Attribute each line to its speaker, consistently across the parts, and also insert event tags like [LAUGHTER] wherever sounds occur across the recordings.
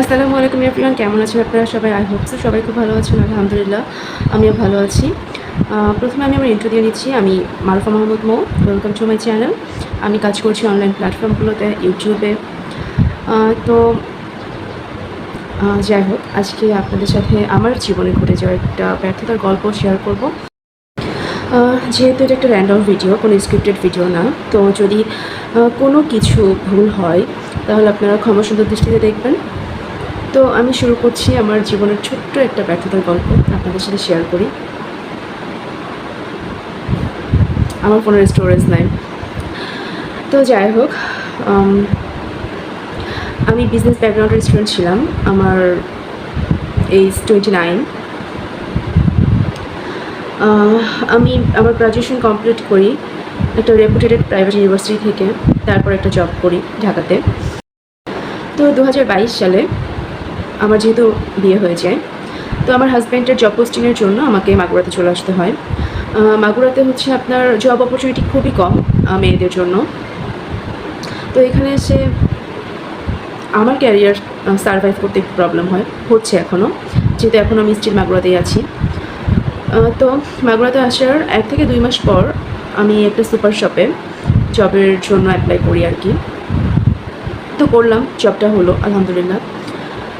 Speaker 1: আসসালামু আলাইকুম এভরিওয়ান, কেমন আছেন আপনারা সবাই? আই হোপ সো সবাই খুব ভালো আছেন, আলহামদুলিল্লাহ। আমিও ভালো আছি। প্রথমে আমি আমার ইন্টারভিউ নিচ্ছি। আমি মারুফা মাহমুদ মো ওয়েলকাম টু মাই চ্যানেল আমি কাজ করছি অনলাইন প্ল্যাটফর্মগুলোতে ইউটিউবে তো যাই হোক, আজকে আপনাদের সাথে আমার জীবনে ঘটে যাওয়া একটা ব্যর্থতার গল্প শেয়ার করব। যেহেতু এটা একটা র্যান্ডম ভিডিও কোনো স্ক্রিপ্টেড ভিডিও না, তো যদি কোনো কিছু ভুল হয়, তাহলে আপনারা ক্ষমা সুন্দর দৃষ্টিতে দেখবেন। তো আমি শুরু করছি আমার জীবনের ছোট্ট একটা ব্যর্থতার গল্প আপনাদের সাথে শেয়ার করি। আমার ফোনের স্টোরেজ নাই। তো যাই হোক আমি বিজনেস ব্যাকগ্রাউন্ডের স্টুডেন্ট ছিলাম, আমার এইজ টোয়েন্টি নাইন আমি আমার গ্রাজুয়েশন কমপ্লিট করি একটা রেপুটেটেড প্রাইভেট ইউনিভার্সিটি থেকে, তারপর একটা জব করি ঢাকাতে। তো দু হাজার বাইশ সালে আমার যেহেতু বিয়ে হয়ে যায় তো আমার হাজব্যান্ডের জব পোস্টিংয়ের জন্য আমাকে মাগুরাতে চলে আসতে হয়। মাগুরাতে হচ্ছে আপনার জব অপরচুনিটি খুবই কম মেয়েদের জন্য। তো এখানে এসে আমার ক্যারিয়ার সার্ভাইভ করতে একটু প্রবলেম হয়, হচ্ছে এখনও যেহেতু এখন আমি স্টিল মাগুরাতেই আছি। তো মাগুরাতে আসার এক থেকে দুই মাস পর আমি একটা সুপার শপে জবের জন্য অ্যাপ্লাই করি আর কি। তো করলাম জবটা হলো, আলহামদুলিল্লাহ।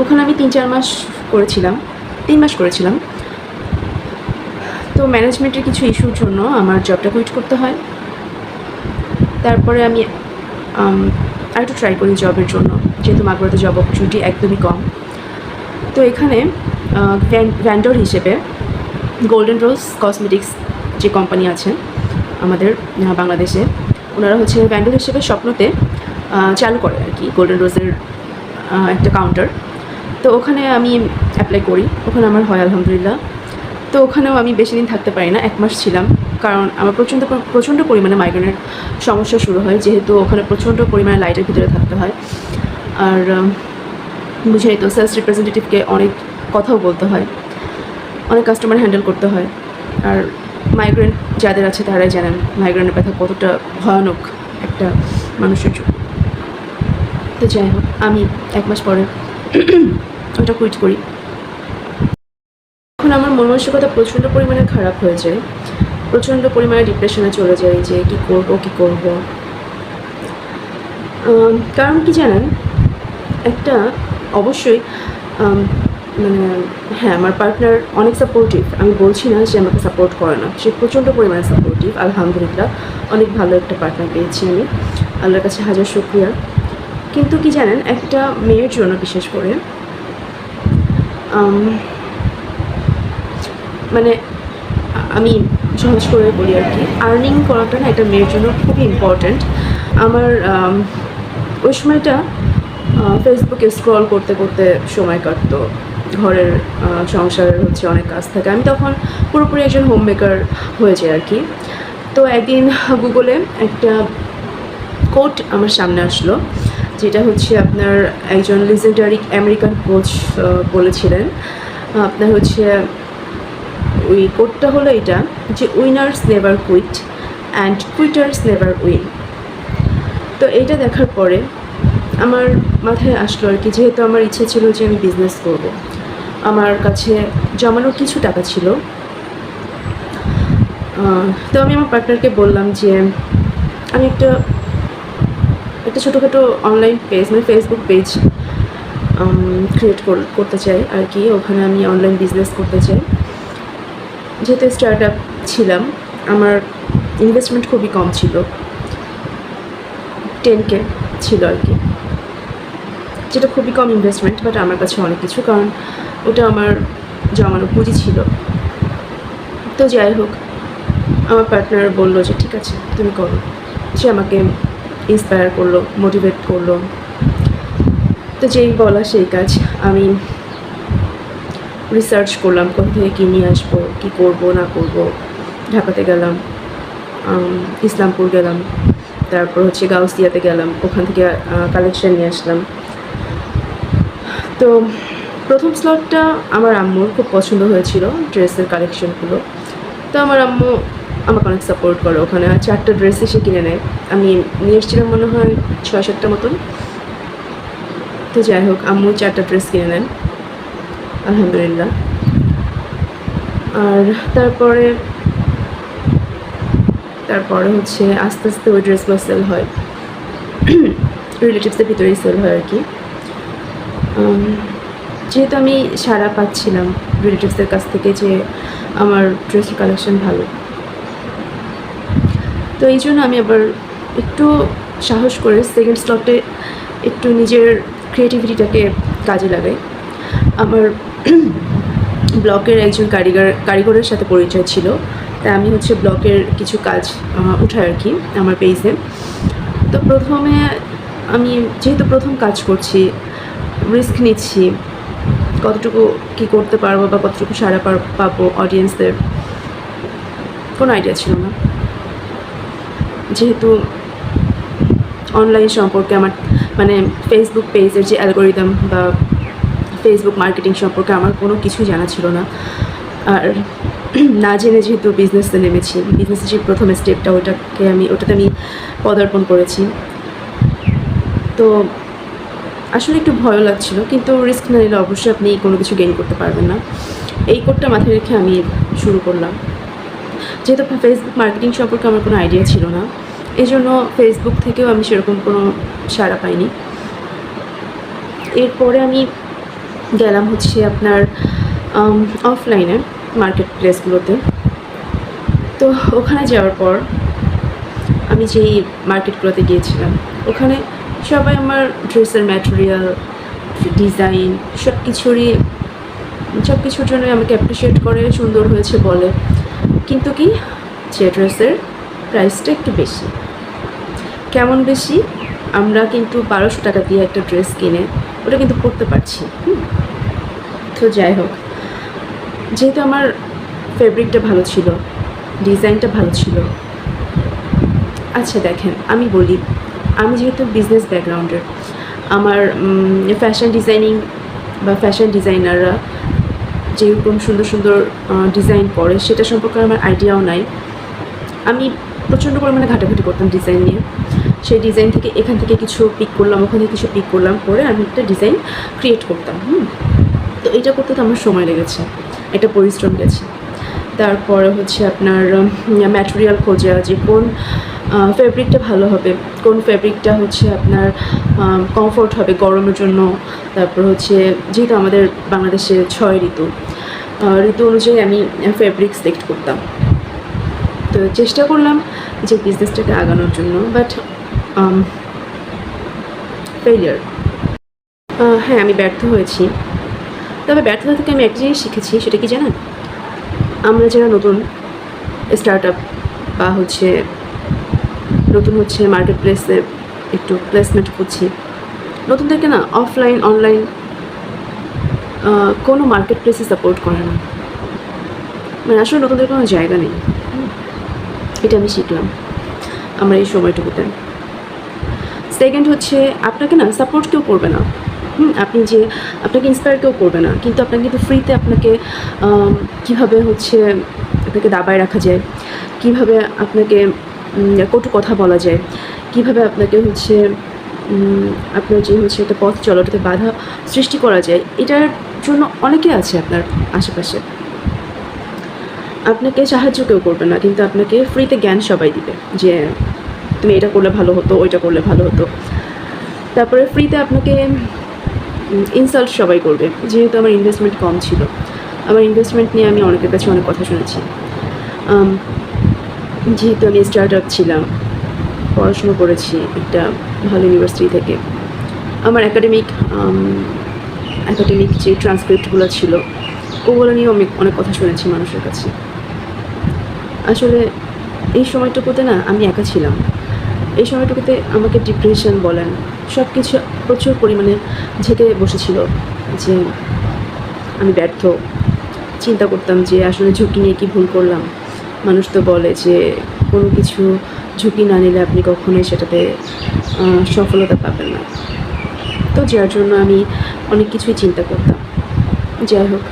Speaker 1: ওখানে আমি তিন চার মাস করেছিলাম তিন মাস করেছিলাম। তো ম্যানেজমেন্টের কিছু ইস্যুর জন্য আমার জবটা কুইট করতে হয়। তারপরে আমি আম, আরেকটু ট্রাই করি জবের জন্য যেহেতু মাগুরাতে জব অপরচুনিটি একদমই কম। তো এখানে ভ্যান্ডর হিসেবে গোল্ডেন রোজ কসমেটিক্স যে কোম্পানি আছে আমাদের বাংলাদেশে ওনারা হচ্ছে ভ্যান্ডর হিসেবে স্বপ্নতে চালু করে আর কি গোল্ডেন রোজের একটা কাউন্টার তো ওখানে আমি অ্যাপ্লাই করি। ওখানে আমার হয় আলহামদুলিল্লাহ। তো ওখানেও আমি বেশি দিন থাকতে পারি না, এক মাস ছিলাম। কারণ আমার প্রচণ্ড প্রচণ্ড পরিমাণে মাইগ্রেনের সমস্যা শুরু হয়, যেহেতু ওখানে প্রচণ্ড পরিমাণে লাইটের ভিতরে থাকতে হয়। আর বুঝেই তো সেলস রিপ্রেজেন্টেটিভকে অনেক কথাও বলতে হয়। অনেক কাস্টমার হ্যান্ডেল করতে হয়। আর মাইগ্রেন যাদের আছে তারাই জানেন মাইগ্রেনের ব্যথা কতটা ভয়ানক একটা মানুষের জন্য। তো যাই হোক, আমি এক মাস পরে ওটা কুইট করি। এখন আমার মন মানসিকতা প্রচণ্ড পরিমাণে খারাপ হয়ে যায়। প্রচণ্ড পরিমাণে ডিপ্রেশনে চলে যায় যে কী করব কী করব। কারণ কি জানেন? একটা অবশ্যই মানে হ্যাঁ আমার পার্টনার অনেক সাপোর্টিভ আমি বলছি না যে আমাকে সাপোর্ট করে না। সে প্রচণ্ড পরিমাণে সাপোর্টিভ আলহামদুলিল্লাহ। অনেক ভালো একটা পার্টনার পেয়েছি আমি। আল্লাহর কাছে হাজার শুক্রিয়া। কিন্তু কি জানেন? একটা মেয়ের জন্য বিশেষ করে মানে আমি সহজ করে বলি আর কি। আর্নিং করাটা না একটা মেয়ের জন্য খুবই ইম্পর্ট্যান্ট আমার ওই সময়টা ফেসবুকে স্ক্রল করতে করতে সময় কাটতো। ঘরের সংসারের হচ্ছে অনেক কাজ থাকে। আমি তখন পুরোপুরি একজন হোম মেকার হয়ে যাই আর কি। তো একদিন গুগলে একটা কোট আমার সামনে আসলো। যেটা হচ্ছে আপনার একজন লিজেন্ডারি আমেরিকান কোচ বলেছিলেন। আপনার হচ্ছে, ওই কোটটা হলো এটা, যে winners never quit and quitters never win তো এইটা দেখার পরে আমার মাথায় আসলো আর কি, যেহেতু আমার ইচ্ছে ছিল যে আমি বিজনেস করব। আমার কাছে জমানো কিছু টাকা ছিল। তো আমি আমার পার্টনারকে বললাম যে, আমি একটা একটা ছোটোখাটো অনলাইন পেজ মানে ফেসবুক পেজ ক্রিয়েট করতে চাই আর কি। ওখানে আমি অনলাইন বিজনেস করতে চাই। যেহেতু স্টার্ট আপ ছিলাম, আমার ইনভেস্টমেন্ট খুবই কম ছিল। টেন কে ছিল আর কি। যেটা খুবই কম ইনভেস্টমেন্ট বাট আমার কাছে অনেক কিছু, কারণ ওটা আমার জমানো পুঁজি ছিল। তো যাই হোক, আমার পার্টনার বলল যে, ঠিক আছে, তুমি করো। সে আমাকে ইন্সপায়ার করল মোটিভেট করল। তো যেই বলা সেই কাজ আমি রিসার্চ করলাম, কোথা থেকে কী নিয়ে আসব, কী করব, না করব। ঢাকাতে গেলাম ইসলামপুর গেলাম, তারপর হচ্ছে গাউসিয়াতে গেলাম, ওখান থেকে কালেকশন নিয়ে আসলাম। তো প্রথম স্লটটা আমার আম্মুর খুব পছন্দ হয়েছিল ড্রেসের কালেকশনগুলো তো আমার আম্মু আমাকে অনেক সাপোর্ট করে। ওখানে চারটা ড্রেসই সে কিনে নেয়। আমি নিয়ে এসেছিলাম মনে হয় ছয় সাতটা মতন। তো যাই হোক, আম্মু চারটা ড্রেস কিনে নেন। আলহামদুলিল্লাহ। আর তারপরে তারপরে হচ্ছে আস্তে আস্তে ওই ড্রেসগুলো সেল হয়। রিলেটিভসের ভিতরেই সেল হয় আর কি। যেহেতু আমি সারা পাচ্ছিলাম রিলেটিভসদের কাছ থেকে যে আমার ড্রেসের কালেকশন ভালো। তো এই জন্য আমি আবার একটু সাহস করে সেকেন্ড স্লটে একটু নিজের ক্রিয়েটিভিটিটাকে কাজে লাগাই। আমার [CLEARS THROAT] ব্লকের একজন কারিগর, কারিগরের সাথে পরিচয় ছিল। তাই আমি হচ্ছে ব্লকের কিছু কাজ উঠাই আর কি আমার পেজে তো প্রথমে আমি যেহেতু প্রথম কাজ করছি রিস্ক নিচ্ছি, কতটুকু কি করতে পারব বা কতটুকু সারা পাবো অডিয়েন্সদের কোনো আইডিয়া ছিল না। যেহেতু অনলাইন সম্পর্কে আমার মানে ফেসবুক পেজের যে অ্যালগোরিদম বা ফেসবুক মার্কেটিং সম্পর্কে আমার কোনো কিছুই জানা ছিল না। আর [CLEARS THROAT] না জেনে যেহেতু বিজনেসে নেমেছি বিজনেসের যে প্রথম স্টেপটা ওটাকে আমি, ওটাতে আমি পদার্পণ করেছি। তো আসলে একটু ভয় লাগছিল, কিন্তু রিস্ক না নিলে অবশ্যই আপনি কোনো কিছু গেইন করতে পারবেন না। এই কোডটা মাথায় রেখে আমি শুরু করলাম। যেহেতু ফেসবুক মার্কেটিং সম্পর্কে আমার কোনো আইডিয়া ছিল না এই জন্য ফেসবুক থেকেও আমি সেরকম কোনো সাড়া পাইনি। এরপরে আমি গেলাম হচ্ছে আপনার অফলাইনে মার্কেট প্লেসগুলোতে তো ওখানে যাওয়ার পর আমি যেই মার্কেটগুলোতে গিয়েছিলাম, ওখানে সবাই আমার ড্রেসের ম্যাটেরিয়াল ডিজাইন সব কিছুরই সব কিছুর জন্য আমাকে অ্যাপ্রিসিয়েট করে, সুন্দর হয়েছে বলে। কিন্তু কি? যে ড্রেসের প্রাইসটা একটু বেশি। কেমন বেশি? আমরা কিন্তু বারোশো টাকা দিয়ে একটা ড্রেস কিনে ওটা কিন্তু পরতে পারছি। তো যাই হোক, যেহেতু আমার ফেব্রিকটা ভালো ছিল, ডিজাইনটা ভালো ছিল। আচ্ছা দেখেন, আমি বলি, আমি যেহেতু বিজনেস ব্যাকগ্রাউন্ডের আমার ফ্যাশন ডিজাইনিং বা ফ্যাশন ডিজাইনাররা যেরকম সুন্দর সুন্দর ডিজাইন পরে, সেটা সম্পর্কে আমার আইডিয়াও নাই। আমি প্রচণ্ড পরিমাণে ঘাটাঘাটি করতাম ডিজাইন নিয়ে। সেই ডিজাইন থেকে এখান থেকে কিছু পিক করলাম, ওখান থেকে কিছু পিক করলাম, করে আমি একটা ডিজাইন ক্রিয়েট করতাম, হুম। তো এটা করতে তো আমার সময় লেগেছে, একটা পরিশ্রম গেছে তারপরে হচ্ছে আপনার ম্যাটেরিয়াল খোঁজা, যে কোন ফেব্রিকটা ভালো হবে, কোন ফেব্রিকটা হচ্ছে আপনার কমফোর্ট হবে গরমের জন্য। তারপর হচ্ছে, যেহেতু আমাদের বাংলাদেশে ছয় ঋতু ঋতু অনুযায়ী আমি ফেব্রিক সিলেক্ট করতাম। তো চেষ্টা করলাম যে বিজনেসটাকে আগানোর জন্য বাট ফেলিয়ার হ্যাঁ আমি ব্যর্থ হয়েছি। তবে ব্যর্থতা থেকে আমি একটা জিনিস শিখেছি, সেটা কি জানেন? আমরা যারা নতুন স্টার্ট আপ বা হচ্ছে নতুন হচ্ছে মার্কেট প্লেসে একটু প্লেসমেন্ট করছি নতুনদেরকে না অফলাইন অনলাইন কোনো মার্কেট প্লেসে সাপোর্ট করে না। মানে আসলে নতুনদের কোনো জায়গা নেই। এটা আমি শিখলাম। আমার এই সময়টুকুতে। সেকেন্ড হচ্ছে, আপনাকে না সাপোর্ট কেউ করবে না। আপনি যে, আপনাকে ইন্সপায়ার কেউ করবে না। কিন্তু আপনাকে কিন্তু ফ্রিতে আপনাকে কীভাবে হচ্ছে আপনাকে দাবায় রাখা যায়, কীভাবে আপনাকে কটু কথা বলা যায়, কীভাবে আপনাকে হচ্ছে আপনার যে হচ্ছে একটা পথ চলাটাতে বাধা সৃষ্টি করা যায়, এটার জন্য অনেকে আছে আপনার আশেপাশে। আপনাকে সাহায্য কেউ করবে না, কিন্তু আপনাকে ফ্রিতে জ্ঞান সবাই দিবে যে, তুমি এটা করলে ভালো হতো, ওইটা করলে ভালো হতো। তারপরে ফ্রিতে আপনাকে ইনসাল্ট সবাই করবে, যেহেতু আমার ইনভেস্টমেন্ট কম ছিল। আমার ইনভেস্টমেন্ট নিয়ে আমি অনেকের কাছে অনেক কথা শুনেছি। যেহেতু আমি স্টার্ট আপ ছিলাম, পড়াশুনো করেছি, একটা ভালো ইউনিভার্সিটি থেকে। আমার একাডেমিক একাডেমিক যে ট্রান্সক্রিপ্টগুলো ছিল, ওগুলো নিয়েও আমি অনেক কথা শুনেছি মানুষের কাছে। আসলে এই সময়টুকুতে না, আমি একা ছিলাম। এই সময়টুকুতে আমাকে ডিপ্রেশন বলেন সব কিছু প্রচুর পরিমাণে ঝেঁকে বসেছিল যে আমি ব্যর্থ। চিন্তা করতাম যে আসলে ঝুঁকি নিয়ে কি ভুল করলাম। মানুষ তো বলে যে কোনো কিছু ঝুঁকি না নিলে আপনি কখনোই সেটাতে সফলতা পাবেন না। তো যার জন্য আমি অনেক কিছুই চিন্তা করতাম। যাই হোক।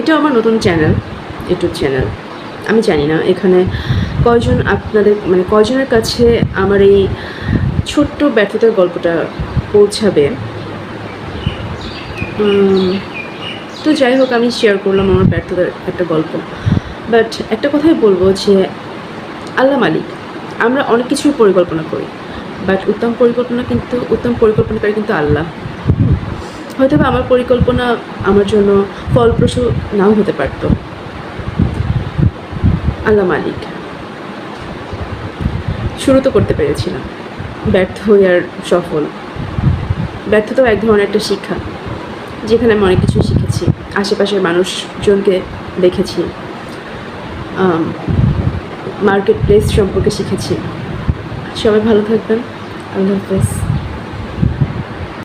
Speaker 1: এটা আমার নতুন চ্যানেল, ইউটিউব চ্যানেল। আমি জানি না, এখানে কয়জন আপনাদের মানে কয়জনের কাছে আমার এই ছোট্ট ব্যর্থতার গল্পটা পৌঁছাবে। তো যাই হোক, আমি শেয়ার করলাম আমার ব্যর্থতার একটা গল্প। বাট একটা কথাই বলব যে আল্লাহ মালিক, আমরা অনেক কিছুর পরিকল্পনা করি। বাট উত্তম পরিকল্পনা কিন্তু, উত্তম পরিকল্পনাকারী কিন্তু আল্লাহ। হয়তো বা আমার পরিকল্পনা আমার জন্য ফলপ্রসূ নাও হতে পারতো। আল্লাহ মালিক। শুরু তো করতে পেরেছিলাম। ব্যর্থ হয়ে আর সফল। ব্যর্থতাও এক ধরনের একটা শিক্ষা। যেখানে আমি অনেক কিছু শিখেছি। আশেপাশের মানুষজনকে দেখেছি। মার্কেট প্লেস সম্পর্কে শিখেছি। সবাই ভালো থাকবেন। আল্লাহ হাফেজ।